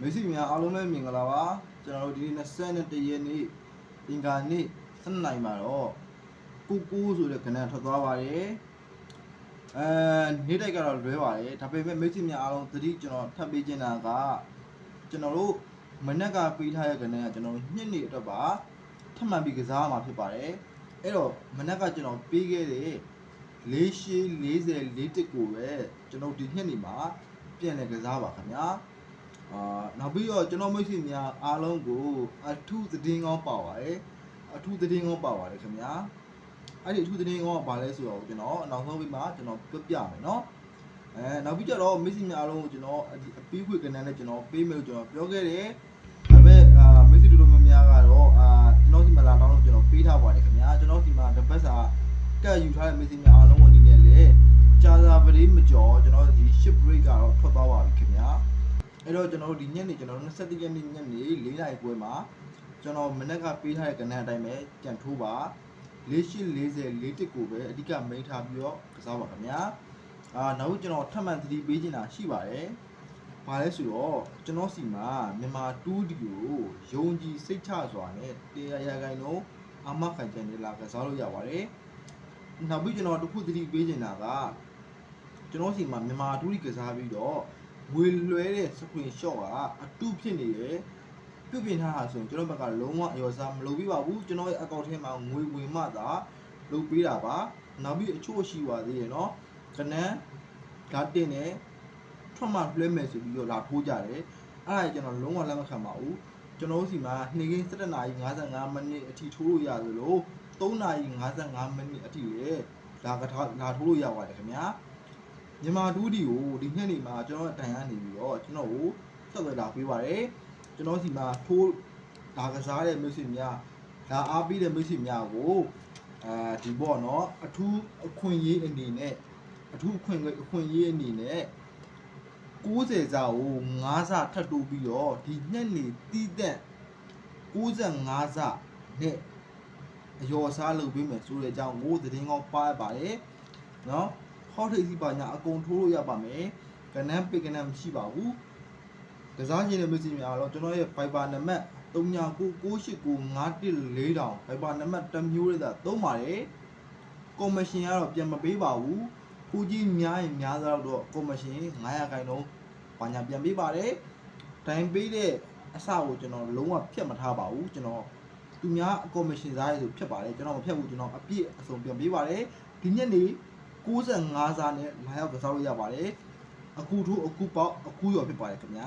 မိတ်ဆွေများအားလုံးပဲမင်္ဂလာပါကျွန်တော်တို့ဒီနေ့21ရက်နေ့အင်္ဂါနေ့7နိုင်မှာတော့ကိုကိုဆိုတဲ့ကဏ္ဍထွက်သွားပါတယ်အဲနေ့တိုက်ကတော့လွဲပါတယ်ဒါပေမဲ့မိတ်ဆွေများအားလုံးသတိကျွန်တော်ထပ်ပေးချင်တာကကျွန်တော်တို့မနက်ကပေးထားတဲ့ကဏ္ဍကကျွန်တော်တို့ညနေအတွက်ပါထပ်မံပြီးကစားမှာဖြစ်ပါတယ်အဲ့တော့မနက်ကကျွန်တော်ပေးခဲ့တဲ့၄ရှိ40 4တစ်ကိုပဲကျွန်တော်ဒီညနေမှာပြန်လည်ကစားပါခင်ဗျာ အာနောက်ပြီးတော့ကျွန်တော်မိတ်ဆွေများအားလုံးကိုအထူးသတင်းကောင်းပါပါတယ်အထူးသတင်းကောင်းပါပါတယ်ခင်ဗျာအဲ့ဒီအထူးသတင်းကောင်းကဘာလဲဆိုတော့ကျွန်တော်နောက်ဆုံးပြီးမှကျွန်တော်ပြပြမယ်နော်အဲနောက်ပြီးကြတော့မိတ်ဆွေများအားလုံးကိုကျွန်တော်အပီးခွေကဏ္ဍနဲ့ကျွန်တော်ပေးမယ်လို့ကျွန်တော်ပြောခဲ့တယ်ဒါပေမဲ့အာမိတ်ဆွေတို့တို့များများကတော့အာကျွန်တော်ဒီမှာလာတော့ကျွန်တော်ပေးထားပါတယ်ခင်ဗျာကျွန်တော်ဒီမှာတပတ်စာကတ်ယူထားတဲ့မိတ်ဆွေများအားလုံးကိုအနေနဲ့လေကြာသာပတိမကျော်ကျွန်တော်ဒီ ship break ကတော့ထွက်သွားပါပြီခင်ဗျာ အဲ့တော့ကျွန်တော်တို့ဒီညနေကျွန်တော်တို့21ရက်နေ့ညနေ4နာရီခွဲမှာကျွန်တော်မနက်ကပေးထားတဲ့ကဏ္ဍအတိုင်းပဲကြံထိုးပါ4840 4တစ်ကိုပဲအဓိကမိန်ထားပြီးတော့ကစားပါခင်ဗျာအာနောက်ကျွန်တော်ထပ်မံသတိပေးချင်တာရှိပါတယ်ဘာလဲဆိုတော့ကျွန်တော်စီမှာမြန်မာ2ဒီကိုယုံကြည်စိတ်ချစွာနဲ့တရားရခိုင်တော့အမခံချင်နေလာကစားလို့ရပါတယ်နောက်ပြီးကျွန်တော်တစ်ခုသတိပေးချင်တာကကျွန်တော်စီမှာမြန်မာ2ဒီကစားပြီးတော့ ဝေလွဲတဲ့ screen shot ကအတုဖြစ်နေတယ်ပြုပြင်ထားတာဆိုရင်ကျွန်တော်ဘက်ကလုံးဝအရောစားမလုပ်ပြီးပါဘူးကျွန်တော်ရဲ့ account ထဲမှာငွေဝင်မှသာလုပ်ပေးတာပါနောက်ပြီးအချို့ရှိပါသေးတယ်เนาะကနန်းဒါတင်နေထွက်မှလွှဲမယ်ဆိုပြီးတော့လာထိုးကြတယ်အဲ့ဒါကြီးကျွန်တော်လုံးဝလက်မခံပါဘူးကျွန်တော်တို့စီမှာနေ့ကင်း7နာရီ55မိနစ်အထိထိုးလို့ရသလို3နာရီ55မိနစ်အထိလေလာကထားလာထိုးလို့ရပါတယ်ခင်ဗျာ မြန်မာဒူးဒီကိုဒီညနေမှာကျွန်တော်တိုင်ရနေပြီးတော့ကျွန်တော်ကိုဆက်သွယ်လာပေးပါတယ်ကျွန်တော်စီမှာထိုးဒါကစားတဲ့မိတ်ဆွေများဒါအားပေးတဲ့မိတ်ဆွေများကိုအဲဒီပေါ့နော်အထူးအခွင့်အရေးအနေနဲ့အထူးအခွင့်အခွင့်အရေးအနေနဲ့60စာကို9စာထပ်တိုးပြီးတော့ဒီညနေတီးတက်65စာနဲ့အယောစားလုပ်ပေးမယ်ဆိုတဲ့အကြောင်းကိုသတင်းကောင်းပါရပါတယ်နော် ဟောက်ထိပ်စီပါညာအကုန်ထိုးလို့ရပါမယ်ကနန်းပိကနန်းမရှိပါဘူးကစားခြင်းတဲ့မစ္စည်းများတော့ကျွန်တော်ရဲ့ Viber နံပါတ်399695144000 Viber နံပါတ်တစ်မျိုးလေးသာသုံးပါတယ်ကော်မရှင်ကတော့ပြန်မပေးပါဘူးဖူကြီးများရင်များသောတော့ကော်မရှင်900ခိုင်လုံးပါညာပြန်ပေးပါတယ်တိုင်ပေးတဲ့အစကိုကျွန်တော်လုံးဝဖြတ်မထားပါဘူးကျွန်တော်သူများအကော်မရှင်စားရည်ဆိုဖြတ်ပါတယ်ကျွန်တော်မဖြတ်ဘူးကျွန်တော်အပြည့်အစုံပြန်ပေးပါတယ်ဒီညနေ 65စားနဲ့လာရောက်ကစားလို့ရပါတယ်အခုထိုးအခုပေါက်အခုရောဖြစ်ပါတယ်ခင်ဗျာ